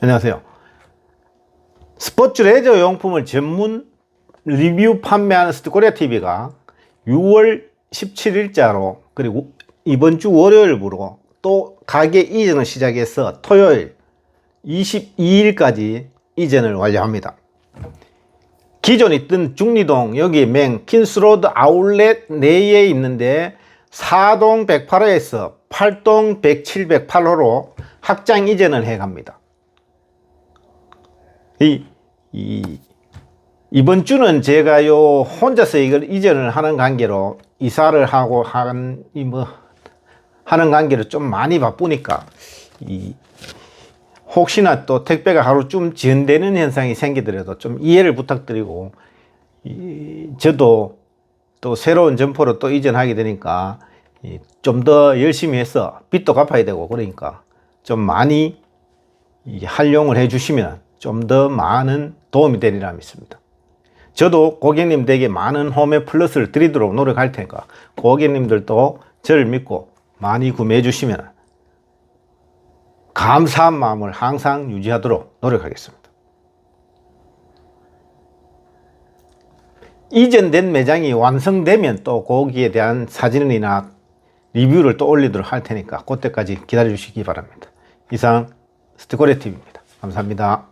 안녕하세요. 스포츠 레저 용품을 전문 리뷰 판매하는 스트코리아 TV가 6월 17일자로 그리고 이번 주 월요일부로 또 가게 이전을 시작해서 토요일 22일까지 이전을 완료합니다. 기존 있던 중리동 여기 맹 킨스로드 아울렛 내에 있는데 4동 108호에서 8동 107, 108호로 확장 이전을 해 갑니다. 이, 이, 이번 주는 제가요, 혼자서 이걸 이전을 하는 관계로 이사를 하고 한, 이 뭐, 하는 관계로 좀 많이 바쁘니까, 이, 혹시나 또 택배가 하루 좀 지연되는 현상이 생기더라도 좀 이해를 부탁드리고, 이, 저도 또 새로운 점포로 또 이전하게 되니까, 좀 더 열심히 해서 빚도 갚아야 되고, 그러니까 좀 많이 이 활용을 해 주시면 좀 더 많은 도움이 되리라 믿습니다. 저도 고객님들에게 많은 홈의 플러스를 드리도록 노력할 테니까 고객님들도 저를 믿고 많이 구매해 주시면 감사한 마음을 항상 유지하도록 노력하겠습니다. 이전된 매장이 완성되면 또 거기에 대한 사진이나 리뷰를 또 올리도록 할 테니까 그때까지 기다려 주시기 바랍니다. 이상 스티코레 TV입니다. 감사합니다.